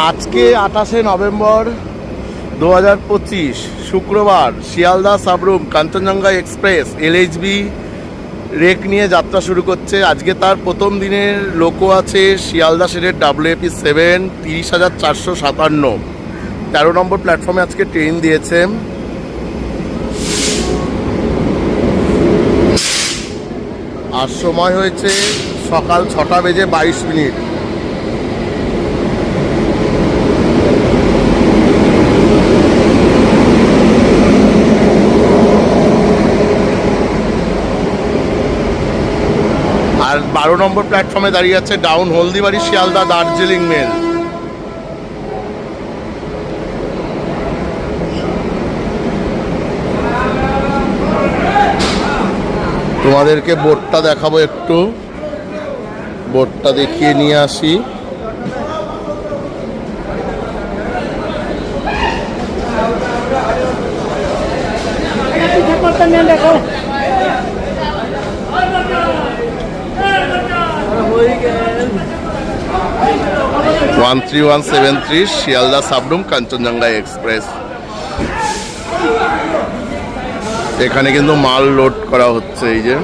আজকে আঠাশে নভেম্বর দু হাজার পঁচিশ, শুক্রবার Sealdah Sabroom, Kanchenjunga express, LHB rake নিয়ে যাত্রা শুরু করছে। আজকে তার প্রথম দিনের লোকো আছে শিয়ালদা শেডের ডাব্লিউএপি সেভেন, তিরিশ হাজার চারশো সাতান্ন। তেরো নম্বর প্ল্যাটফর্মে আজকে ট্রেন দিয়েছে। আর সময় হয়েছে সকাল ছটা বেজে বাইশ মিনিট। আর বারো নম্বর প্ল্যাটফর্মে দাঁড়িয়ে আছে ডাউন হলদিবাড়ি, শিয়ালদা, দার্জিলিং মেল তোমাদেরকে বোর্ডটা দেখাবো একটু। বোর্ডটা দেখিয়ে নিয়ে আসি। One three one seven three Sealdah Sabroom Kanchenjunga express এখানে কিন্তু মাল লোড করা হচ্ছে, এই যে।